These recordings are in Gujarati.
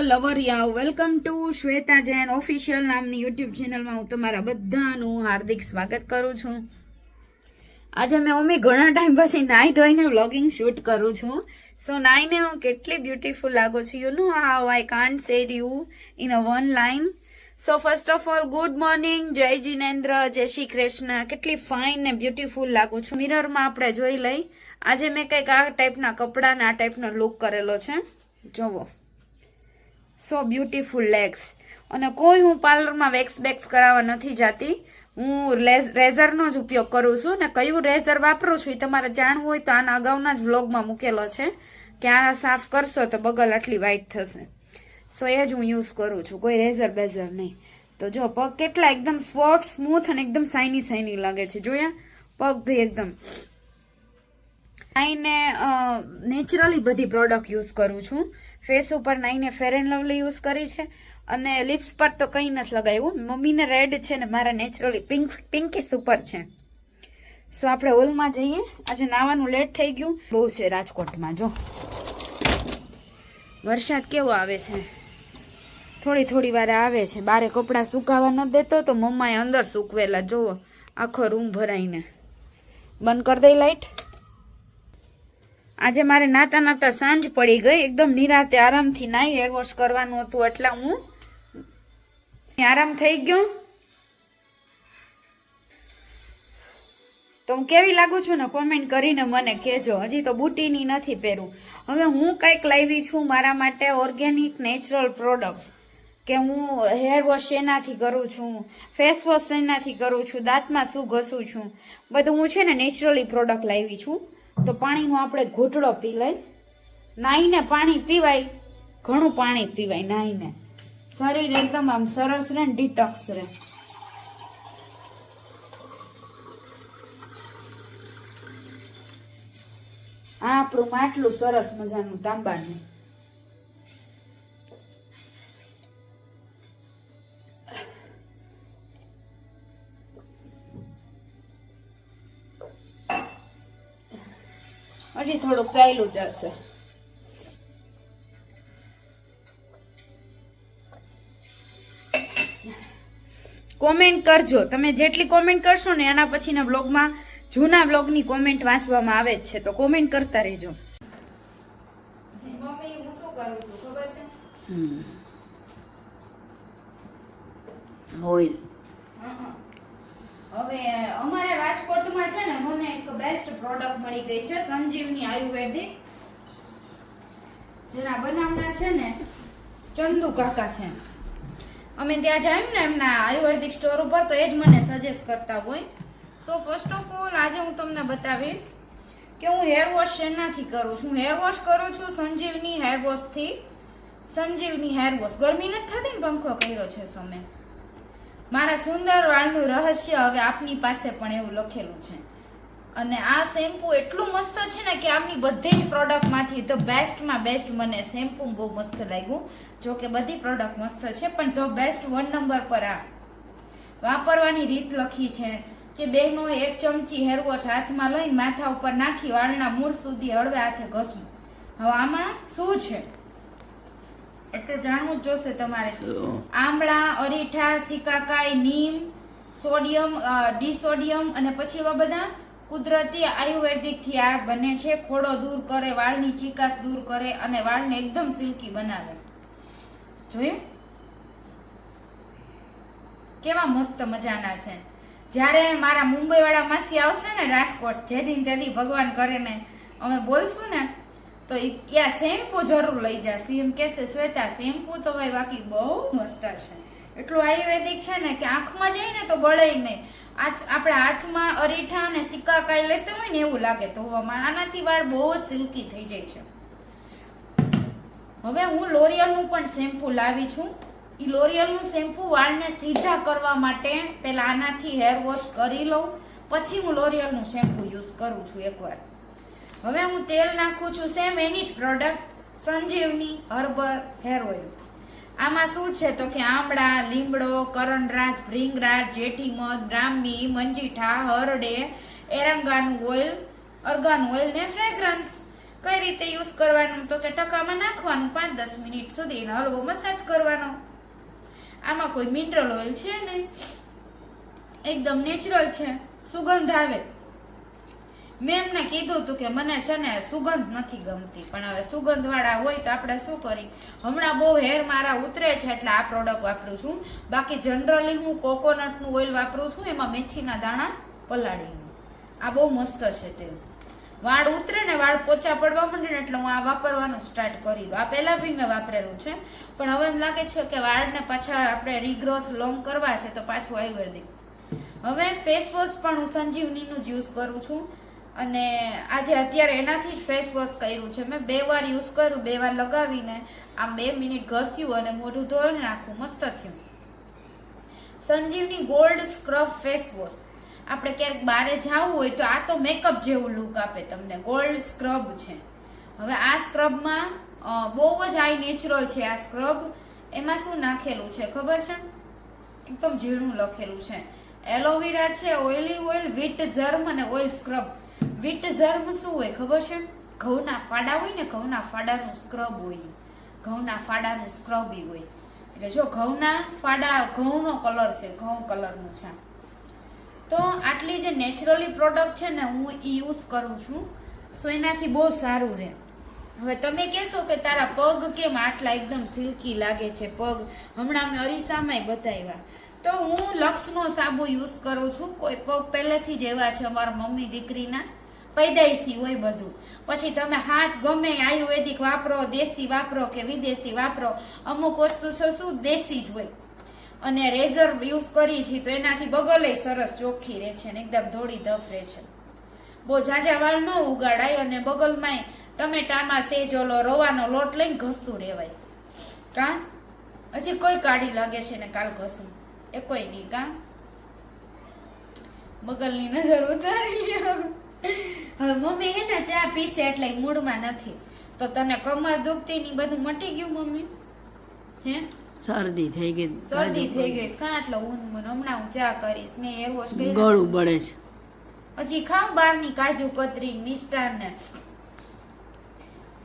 લવરિયા welcome to Shweta Jain official નામની યુટ્યુબ ચેનલમાં હું તમારા બધાનું હાર્દિક સ્વાગત કરું છું. આજે મેં મમ્મી ઘણા ટાઈમ પછી નાઈ ધોઈને વ્લોગિંગ શૂટ કરું છું. સો નાઈને હું કેટલી બ્યુટીફુલ લાગુ છું. You know how I can't say you in a one line so first of all good morning જય જીનેન્દ્ર જય શ્રી કૃષ્ણ કેટલી ફાઇન ને બ્યુટીફુલ લાગુ છું. મિરરમાં આપણે જોઈ લઈ. આજે મેં કંઈક આ ટાઈપના કપડાને આ ટાઈપનો લુક કરેલો છે. જોવો. સો બ્યુટીફુલ લેગ્સ અને કોઈ હું પાર્લરમાં વેક્સ બેક્સ કરાવવા નથી જાતી. હું રેઝરનો જ ઉપયોગ કરું છું અને કયું રેઝર વાપરું છું એ તમારે જાણવું હોય તો આના અગાઉના જ વ્લોગમાં મૂકેલો છે. કે આ સાફ કરશો તો બગલ આટલી વ્હાઈટ થશે. સો એ જ હું યુઝ કરું છું. કોઈ રેઝર બેઝર નહીં. તો જો પગ કેટલા એકદમ સ્પોટ સ્મૂથ અને એકદમ સાઇની સાઇની લાગે છે. જોયા? પગ ભી એકદમ. આઈને નેચરલી બધી પ્રોડક્ટ યુઝ કરું છું. ફેસ ઉપર નાઈને ફેર એન્ડ લવલી યુઝ કરી છે. અને લિપ્સ પર તો કંઈ નથી લગાવ્યું. મમ્મીને રેડ છે ને મારા નેચરલી પિંક, પિંકીસ ઉપર છે. સો આપણે હોલમાં જઈએ. આજે નાવાનું લેટ થઈ ગયું. બહુ છે રાજકોટમાં, જો. વરસાદ કેવો આવે છે? થોડી થોડી વાર આવે છે. બારે કપડાં સુકાવા ન દેતો તો મમ્માએ અંદર સૂકવેલા, જુઓ. આખો રૂમ ભરાઈને. બંધ કરી દઈ લાઈટ. આજે મારે નાતા નાતા સાંજ પડી ગઈ. એકદમ નિરાતે આરામથી નાઈ હેર વોશ કરવાનું હતું એટલે હું આરામ થઈ ગયો. તો હું કેવી લાગુ છું ને કોમેન્ટ કરીને મને કહેજો. હજી તો બુટીની નથી પહેરું. હવે હું કંઈક લાવી છું મારા માટે ઓર્ગેનિક નેચરલ પ્રોડક્ટ્સ કે હું હેર વોશ એનાથી કરું છું ફેસ વોશ એનાથી કરું છું, દાંતમાં શું ઘસું છું. બધું હું છે ને નેચરલી પ્રોડક્ટ લાવી છું. તો પાણીનો આપણે ઘૂંટડો પી લઈ. નાહીને પાણી પીવાય, ઘણું પાણી પીવાય નાહીને શરીર એકદમ આમ સરસ રહે ડિટોક્સ રહે. આ આપણું માટલું સરસ મજાનું તાંબાનું. થોડુંક ચાલ્યું જશે. કોમેન્ટ કરજો. તમે જેટલી કોમેન્ટ કરશો ને એના પછીના બ્લોગમાં જૂના બ્લોગની કોમેન્ટ વાંચવામાં આવે જ છે. તો કોમેન્ટ કરતા રહેજો. મમ્મી હું શું કરું છું ખબર છે ઓઇલ હવે અમારા રાજકોટમાં છે ને મને એક બેસ્ટ પ્રોડક્ટ મળી ગઈ છે, સંજીવની આયુર્વેદિક. જેના બનાવનાર છે ને ચંદુ કાકા છે. અમે ત્યાં જાયું ને એમના આયુર્વેદિક સ્ટોર ઉપર, તો એ જ મને સજેસ્ટ કરતા હોય. સો ફર્સ્ટ ઓફ ઓલ આજે હું તમને બતાવીશ કે હું હેર વોશ શેનાથી કરું છું. હેર વોશ કરું છું સંજીવની હેર વોશથી સંજીવની હેર વોશ ગરમી નથી થતી ને પંખો કર્યો છે સમય મારા સુંદર વાળનું રહસ્ય હવે આપની પાસે પણ એવું લખેલું છે. અને આ શેમ્પુ એટલું મસ્ત છે ને કે આપની બધી જ પ્રોડક્ટમાંથી ધ બેસ્ટમાં બેસ્ટ મને શેમ્પુ બહુ મસ્ત લાગ્યું. જો કે બધી પ્રોડક્ટ મસ્ત છે, પણ ધ બેસ્ટ વન નંબર પર આ વાપરવાની રીત લખી છે કે બહેનો એક ચમચી હેરવોશ હાથમાં લઈ માથા ઉપર નાખી વાળના મૂળ સુધી હળવે હાથે ઘસવું. હવે આમાં શું છે? એ તો જાણવું જ જોશે તમારે. આમળા અરીઠા સિકાકાઈ નીમ સોડિયમ ડિસોડિયમ અને પછી એવા બધા કુદરતી આયુર્વેદિકથી આ બને છે. ખોડો દૂર કરે વાળની ચીકાશ દૂર કરે અને વાળને એકદમ સિલ્કી બનાવે. જોયું? કેવા મસ્ત મજાના છે. જ્યારે મારા મુંબઈ વાળા માસી આવશે ને રાજકોટ જે દિન તે દી ભગવાન કરે ને. અમે બોલશું ને તો એ આ શેમ્પુ જરૂર લઈ જશે એમ કહેશે શ્વેતા શેમ્પુ તો ભાઈ બાકી બહુ મસ્ત છે. એટલું આયુર્વેદિક છે ને કે આંખમાં જઈએ ને તો બળે નહીં. આપણા હાથમાં અરીઠા અને સિક્કાકાઈ લેતા હોય ને એવું લાગે તો આનાથી વાળ બહુ જ સિલ્કી થઈ જાય છે. હવે હું લોરિયલનું પણ શેમ્પુ લાવી છું. એ લોરિયલનું શેમ્પુ વાળને સીધા કરવા માટે પહેલાં આનાથી હેર વોશ કરી લઉં. પછી હું લોરિયલનું શેમ્પુ યુઝ કરું છું એકવાર. હવે હું તેલ નાખું છું સેમ એની જ product Sanjeevani herbal hair oil આમાં શું છે તો કે આમળા, લીમડો, કરણરાજ જેઠી મધ, બ્રાહ્મી, મંજીઠા, હરડે, એરંગાનું ઓઇલ અર્ગાન ઓઇલ ને ફ્રેગ્રન્સ કઈ રીતે યુઝ કરવાનું? તો કે ટકામાં નાખવાનું, પાંચ દસ મિનિટ સુધી એનો હલવો મસાજ કરવાનો. આમાં કોઈ મિનરલ ઓઇલ છે ને એકદમ નેચરલ છે. સુગંધ આવે. મેં એમને કીધું હતું કે મને છે ને સુગંધ નથી ગમતી, પણ હવે સુગંધ વાળા હોય તો આપણે શું કરી હમણાં બહુ હેર મારા ઉતરે છે એટલે આ પ્રોડક્ટ વાપરું છું. બાકી જનરલી હું કોકોનટનું ઓઇલ વાપરું છું, એમાં મેથીના દાણા પલાળીને. આ બહુ મસ્ત છે તે. વાળ ઉતરે ને વાળ પોચા પડવા માંડે ને એટલે હું આ વાપરવાનું સ્ટાર્ટ કરી દઉં. આ પહેલાં બી મેં વાપરેલું છે, પણ હવે એમ લાગે છે કે વાળને પાછા આપણે રીગ્રોથ લોંગ કરવા છે તો પાછું આયુર્વેદિક. હવે ફેસ વોશ પણ હું સંજીવનીનું જ યુઝ કરું છું. અને આજે અત્યારે એનાથી જ ફેસ વોશ કર્યું છે. મેં બે વાર યુઝ કર્યું, બે વાર લગાવીને આમ બે મિનિટ ઘસ્યું અને મોઢું ધોઈને નાખું મસ્ત થયું. Sanjeevani gold scrub face wash આપણે ક્યારેક બારે જવું હોય તો આ તો મેકઅપ જેવું લુક આપે તમને. ગોલ્ડ સ્ક્રબ છે. હવે આ સ્ક્રબમાં બહુ જ હાઈ નેચરલ છે આ સ્ક્રબ એમાં શું નાખેલું છે ખબર છે? એકદમ ઝીણું લખેલું છે. એલોવેરા છે ઓઇલી ઓઇલ વિટ જર્મ અને ઓઇલ સ્ક્રબ વિટ ઝર્મ શું હોય ખબર છે? ઘઉંના ફાડા હોય ને, ઘઉંના ફાડાનું સ્ક્રબ હોય. ઘઉંના ફાડાનું સ્ક્રબ ઈ હોય. એટલે જો ઘઉંના ફાડા, ઘઉંનો કલર છે, ઘઉં કલરનું છે. તો આટલી જે નેચરલી પ્રોડક્ટ છે ને, હું એ યુઝ કરું છું. સો એનાથી બહુ સારું રહે. હવે તમે કહેશો કે તારા પગ કેમ આટલા એકદમ સિલ્કી લાગે છે? પગ. હમણાં અમે અરીસામાંય બતાવ્યા. તો હું લક્ષનો સાબુ યુઝ કરું છું. કોઈ પહેલેથી જ એવા છે અમારા મમ્મી દીકરીના. પૈદાઈસી હોય બધું. પછી તમે હાથ ગમે આયુર્વેદિક વાપરો, દેશી વાપરો કે વિદેશી વાપરો, અમુક વસ્તુ છે શું દેશી જ હોય. અને રેઝર યુઝ કરી છીએ તો એનાથી બગલે સરસ ચોખ્ખી રહે છે ને એકદમ ધોળી ધફ રહે છે. બહુ ઝાઝા વાળ ન ઉગાડાય અને બગલમાંય ટમેટામાં સેજ ઓલો રવાનો લોટ લઈને ઘસતું રહેવાય. કા? હજી કોઈ કાઢી લાગે છે ને કાલ ઘસું એ કોઈ નહીં કા? બગલની નજર ઉતારી હવે મમ્મી હે ને ચા પીસે એટલે મૂડમાં નથી. તો તને કમર દુખતી ની બધું મટી ગયું મમ્મી? હે? શરદી થઈ ગઈ શરદી થઈ ગઈ. કા આટલો ઊન મૂન હમણાં હું ચા કરીશ. મેં એર વોશ કરી ગળું બળે છે. પછી ખાઉં બહારની કાજુ કતરી મિષ્ટાન ને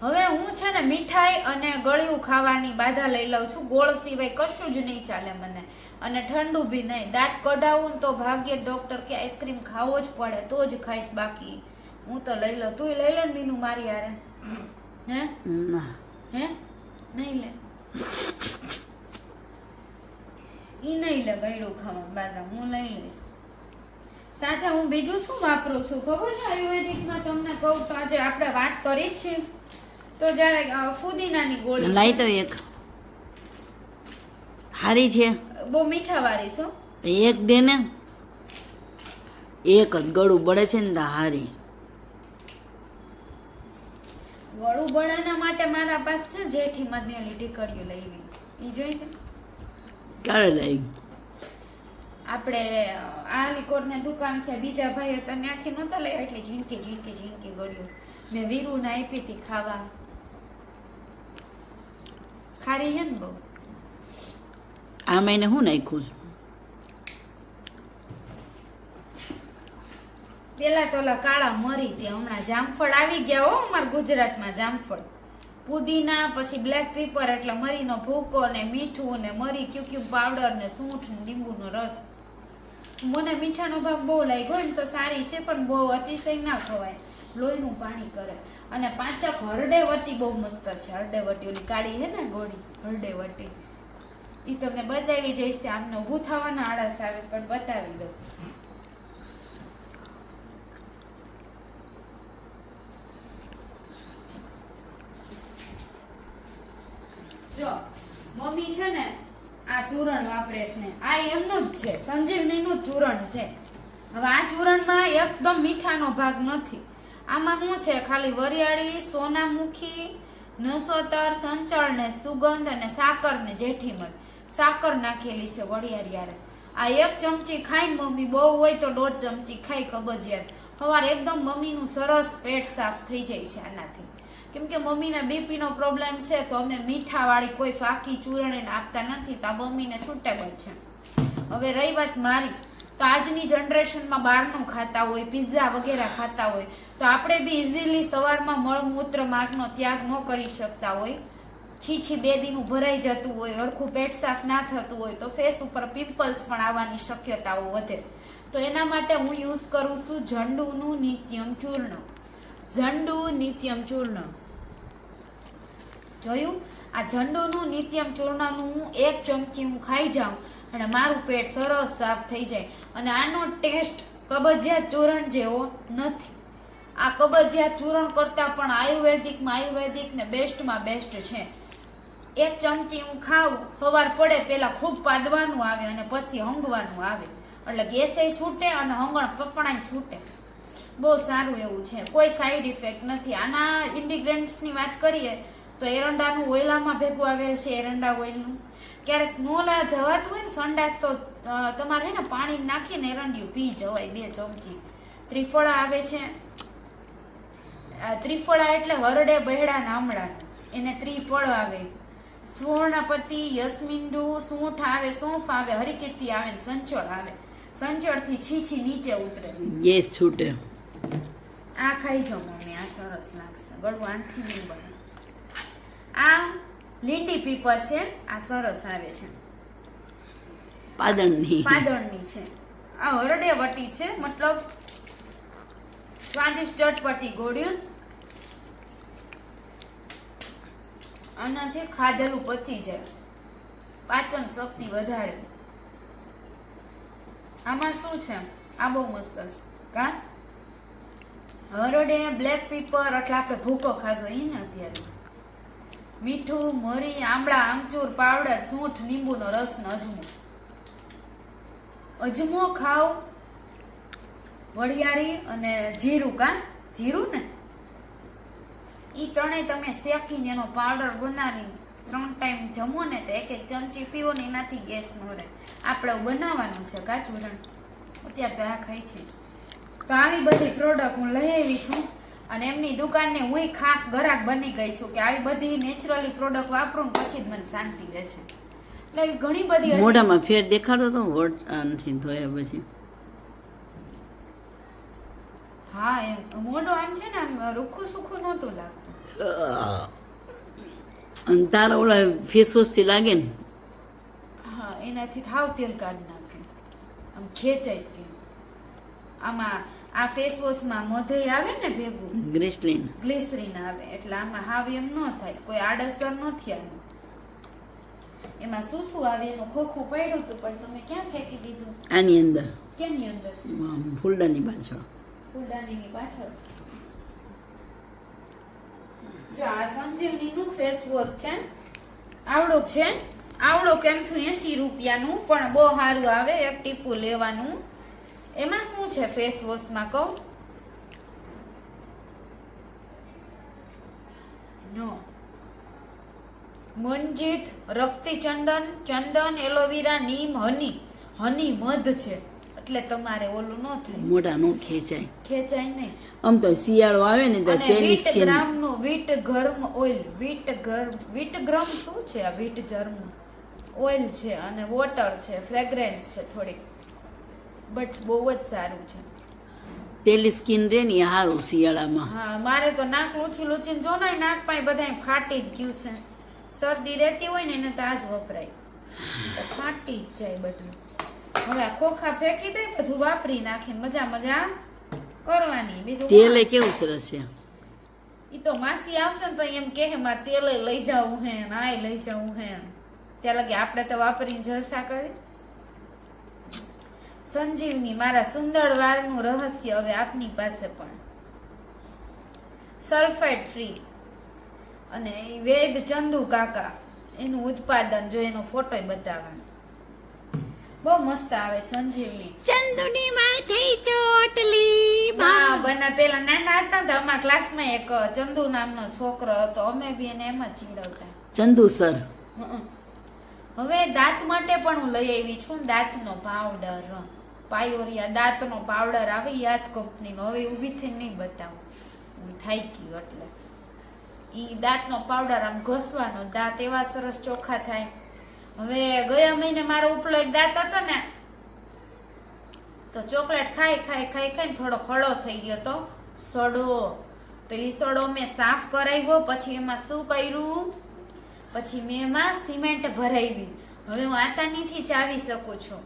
હવે હું છે ને મીઠાઈ અને ગળ્યું ખાવાની બાધા લઈ લઉં છું. ગોળ સિવાય કશું જ નહીં ચાલે મને. અને ઠંડુ બી નહીં. દાંત કઢાવું તો ભાગ્યે ડોક્ટર કે આઈસ્ક્રીમ ખાવો જ પડે તો જ ખાઈશ બાકી. હું તો લઈ લઉં. તું લઈ લે ને મીનુ મારી યારે હે? હે? નહીં લે. ઈ નહીં લે ગળ્યું ખાવા બાધા. હું લઈ લઈશ. સાથે હું બીજું શું વાપરું છું? ખબર છે આયુર્વેદિકમાં તમને કહું તો આજે આપણે વાત કરી જ છે. તો જ્યારે ફુદીનાની ગોળી લાઈ તો એક. હારી છે. બહુ મીઠા વાળી છો એક દે ને. એક જ ગળું બળે છે ને હારી. ગળું બળાના માટે મારા પાસે છે જેઠી મધ્યલી ટીકડીઓ લેવી એ જોઈ છે? ક્યારે લાવી આપણે આ લિકોરની દુકાન છે બીજા ભાઈ હતા ત્યાંથી નહોતા લઈ એટલે ઝીણકી ઝીણકી ઝીણકી ગળ્યું. મેં વીરુને આપી હતી ખાવા. ખારી છે ને બહુ આ મહિને હું નાખ્યું છું પેલા તો ઓલા કાળા મરી તે હમણાં જામફળ આવી ગયા હો અમારા ગુજરાતમાં જામફળ. પુદીના પછી બ્લેક પેપર એટલે મરીનો ભૂકો ને મીઠું ને મરી ક્યુક્યુબ પાવડર ને સૂંઠ ને લીંબુનો રસ. મને મીઠાનો ભાગ બહુ લાગ્યો ને તો સારી છે પણ બહુ અતિશય ના ખવાય. લોહીનું પાણી કરે. અને પાંચક હરડેવટી બહુ મસ્ત છે. હરડેવટી ઓલી કાળી છે ને ગોળી? હરડેવટી એ તમને બતાવી જઈશ, આમને ઊભું થવાના આળસ આવે, પણ બતાવી દઉં. જો, મમ્મી છે ને, આ ચૂરણ વાપરે છે આ એમનું જ છે, સંજીવનીનું ચૂરણ છે. હવે આ ચૂરણમાં એકદમ મીઠાનો ભાગ નથી. આમાં શું છે? ખાલી વરિયાળી, સોનામુખી, નસોતર, સંચળ ને સુગંધ અને સાકર ને જેઠી સાકર નાખેલી છે વરિયાળી આ એક ચમચી ખાઈને મમ્મી બહુ હોય તો દોઢ ચમચી ખાઈ કબજિયાત. સવારે એકદમ મમ્મીનું સરસ પેટ સાફ થઈ જાય છે આનાથી. કેમ કે મમ્મીને બીપીનો પ્રોબ્લેમ છે તો અમે મીઠાવાળી કોઈ ફાકી ચૂરણ એને આપતા નથી તો આ મમ્મીને સુટેબલ છે. હવે રહી વાત મારી. તો આજની જનરેશનમાં બહારનું ખાતા હોય પિઝા વગેરે ખાતા હોય, તો આપણે બી ઇઝીલી સવારમાં મળમૂત્ર માર્ગનો ત્યાગ ન કરી શકતા હોય. છીછી બે દીનું ભરાઈ જતું હોય, હરખું પેટ સાફ ના થતું હોય, તો ફેસ ઉપર પિમ્પલ્સ પણ આવવાની શક્યતાઓ વધે. તો એના માટે હું યુઝ કરું છું ઝંડુનું નિત્યમ ચૂર્ણ. ઝંડુ નિત્યમ ચૂર્ણ. જોયું? આ ઝંડુનું નિત્યમ ચૂર્ણનું હું એક ચમચી હું ખાઈ જાઉં અને મારું પેટ સરસ સાફ થઈ જાય. અને આનો ટેસ્ટ કબજિયાત ચૂરણ જેવો નથી. આ કબજિયાત ચૂરણ કરતાં પણ આયુર્વેદિકમાં આયુર્વેદિક ને બેસ્ટમાં બેસ્ટ છે. એક ચમચી હું ખાઉં, સવાર પડે પહેલાં ખૂબ પાદવાનું આવે અને પછી હંગવાનું આવે. એટલે ગેસે છૂટે અને હંગણ પકણાય છૂટે. બહુ સારું એવું છે. કોઈ સાઈડ ઇફેક્ટ નથી. આના ઇન્ડિગ્રેન્ટ્સની વાત કરીએ, તો એરંડાનું ઓયલામાં ભેગું આવેલ છે, એરંડા ઓઇલનું. ક્યારેક નોલા જવાતું હોય ને સંડાસ તો તમારે હે ને પાણી નાખીને એરંડિયું પી જવાય બે ચમચી. ત્રિફળા આવે છે. આ ત્રિફળા એટલે હરડે બહેડા નામડા એને ત્રિફળ આવે. સુવર્ણપતિ યસ્મિંડુ સૂંઠ આવે સોંફ આવે હરિકેતી આવે ને સંચળ આવે. સંચળથી છીછી નીચે ઉતરે. ગેસ છૂટે. આ ખાઈ જો મમ્મી આ સરસ લાગશે. ગળું આનથી નહીં બને. આ લીંડી પીપર છે. આ સરસ આવે છે. પાદળની પાદળની છે. આ હરડે વટી છે. મતલબ સ્વાદિષ્ટ ચટપટી ગોળ્યું આનાથી ખાધેલું પચી જાય. પાચન શક્તિ વધારે. આમાં શું છે? આ બહુ મસ્ત છે. કા? હરડે બ્લેક પીપર એટલે આપણે ભૂકો ખાધો એ ને અત્યારે. મીઠું, મરી, આમળા, આમચૂર, પાવડર, સૂંઠ, લીંબુનો રસ ને અજમો. અજમો ખાવ વળિયારી અને જીરું કા? જીરું ને? એ ત્રણેય તમે શેકીને એનો પાવડર બનાવી ત્રણ ટાઈમ જમો ને તો એક એક ચમચી પીવો ને એનાથી ગેસ ન રહે. આપણે બનાવવાનું છે કા ચૂરણ અત્યારે તો આ ખાઈ છે. તો આવી બધી પ્રોડક્ટ હું લઈ આવી છું. અને એમની દુકાનને હું ખાસ ગરાક બની ગઈ છું કે આવી બધી નેચરલી પ્રોડક્ટ વાપરું ને પછી જ મને શાંતિ રહે છે. એટલે ઘણી બધી મોઢામાં ફેર દેખાડો તો વોટ નથી ધોયા પછી. હા એમ. મોઢો આમ છે ને આમ રૂખું સુખું નહોતું લાગતું. તારા ઓલા ફેસ વોશથી લાગે ને? હા એનાથી થાવ તેલ કાઢી નાખે. આમ ખેંચાય સ્કીન આમાં આ ફેસ વોશમાં મધય આવે ને ભેગું? ગ્લિસરીન. ગ્લિસરીન આવે એટલે આમાં હાવ એમ ન થાય. કોઈ આડઅસર નથી આનું એમાં. શું શું આવે? એનું ખોખું પડ્યું હતું પણ તમે ક્યાં ફેંકી દીધું? આની અંદર. કેની અંદર ફૂલડાની પાછળ. ફૂલદાનીની પાછળ. જો આ સંજીવનીનું ફેસ વોશ છે આવડો છે આવડો કેમ થયું એસી રૂપિયાનું પણ બહુ સારું આવે એક ટીપું લેવાનું. એમાં શું છે ફેસ વોશમાં કહું? નો મંજીત રક્તી ચંદન ચંદન એલોવેરા નીમ હની. હની મધ છે. એટલે તમારે ઓલું ન થાય. મોઢા નો ખેંચાય. ખેંચાય નહીં. આમ તો શિયાળો આવે ને તો વીટ ગ્રામ ગ્રામનું વીટ ગરમ ઓઇલ. વીટ ગરમ વીટ ગ્રમ શું છે આ વીટ જર્મ ઓઇલ છે અને વોટર છે ફ્રેગ્રન્સ છે થોડીક. બટ બહુ જ સારું છે. તેલી સ્કિન રે ને સારું શિયાળામાં. હા મારે તો નાક લૂછી લૂછીને જો ને નાક પાસે બધાય ફાટી જ ગયું છે. શરદી રહેતી હોય ને એને તો આ જ વપરાય ફાટી જ જાય બધું. હવે આ ખોખા ફેંકી દે બધું વાપરી નાખીને મજા મજા કરવાની. બીજું તેલ એ કેવું સરસ છે? ઈ તો માસી આવશે ને તો એમ કે મારે તેલ લઈ જવું હે ને આય લઈ જવું હે. ત્યાં લગે આપણે તો વાપરીને જલસા કરી. સંજીવની મારા સુંદર વાળનું રહસ્ય હવે આપની પાસે પણ. સલ્ફેટ ફ્રી અને વેદ ચંદુ કાકા એનું ઉત્પાદન જો એનો ફોટો બતાવવાનો. બહુ મસ્ત આવે સંજીવની. ચંદુની માથે ચોટલી હા બના પેલા નાના હતા તો અમારા ક્લાસમાં એક ચંદુ નામનો છોકરો હતો અમે બી એને એમ જ ચીડવતા. ચંદુ સર. હવે દાંત માટે પણ હું લઈ આવી છું દાંતનો પાવડર પાયોરિયા દાંતનો પાવડર આવે, ઈ આ જ કંપનીનો. હવે ઊભી થઈને નહીં બતાવું. હું થાઈ ગયું એટલે. ઈ દાંતનો પાવડર આમ ઘસવાનો, દાંત એવા સરસ ચોખ્ખા થાય. હવે ગયા મહિને મારો ઉપલો એક દાંત હતો ને, તો ચોકલેટ ખાઈ ખાઈ ખાઈ ખાઈ થોડો ખડો થઈ ગયો તો સડો. તો એ સડો મેં સાફ કરાવ્યો, પછી એમાં શું કર્યું? પછી મેં એમાં સિમેન્ટ ભરાવી. હવે હું આસાનીથી ચાવી શકું છું.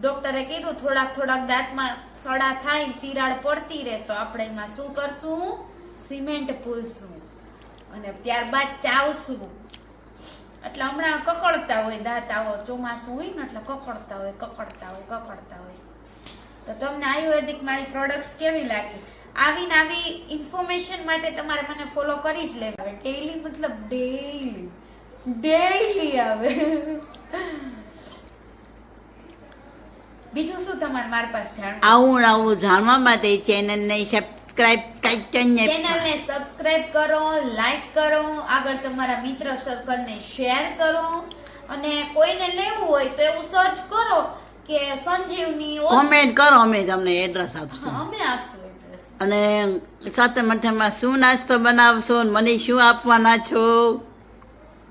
ડોક્ટરે કીધું, થોડાક થોડાક દાંતમાં સડા થાય તિરાડ પડતી રહે તો આપણે એમાં શું કરશું? સિમેન્ટ પૂરશું. અને ત્યારબાદ ચાવશું. એટલે હમણાં કકડતા હોય, દાંત આવો, ચોમાસું હોય ને એટલે કકડતા હોય કકડતા હોય કકડતા હોય. તો તમને આયુર્વેદિક મારી પ્રોડક્ટ્સ કેવી લાગી? આવી ને આવી ઇન્ફોર્મેશન માટે તમારે મને ફોલો કરી જ લેવા ડેઈલી મતલબ ડેઈલી ડેઈલી આવે. બીજું શું તમારે મારી પાસે જાણવું? આવું આવું જાણવા માટે ચેનલને સબસ્ક્રાઇબ ચેનલને સબસ્ક્રાઇબ કરો લાઈક કરો આગળ તમારા મિત્ર સર્કલને શેર કરો. અને કોઈને લેવું હોય તો એવું સર્ચ કરો કે સંજીવની કોમેન્ટ કરો અમે તમને એડ્રેસ આપશું. અમે આપશું અને સાથે મઠમાં શું નાસ્તો બનાવશો મને શું આપવાના છો?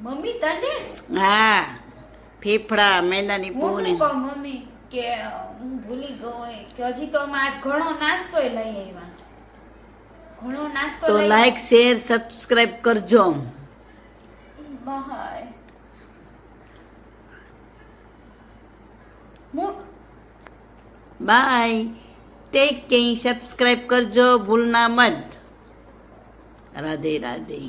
મમ્મી તને? હા ફેફડા મેંદાની પૂરી. મમ્મી. કે હું ભૂલી ગયો કે હજી તો આજ ઘણો નાસ્તો લઈ આવ્યા. ઘણો નાસ્તો તો લાઈક શેર સબસ્ક્રાઇબ કરજો બાય મુક બાય ટેક કે સબસ્ક્રાઇબ કરજો ભૂલના મત. રાધે રાધે.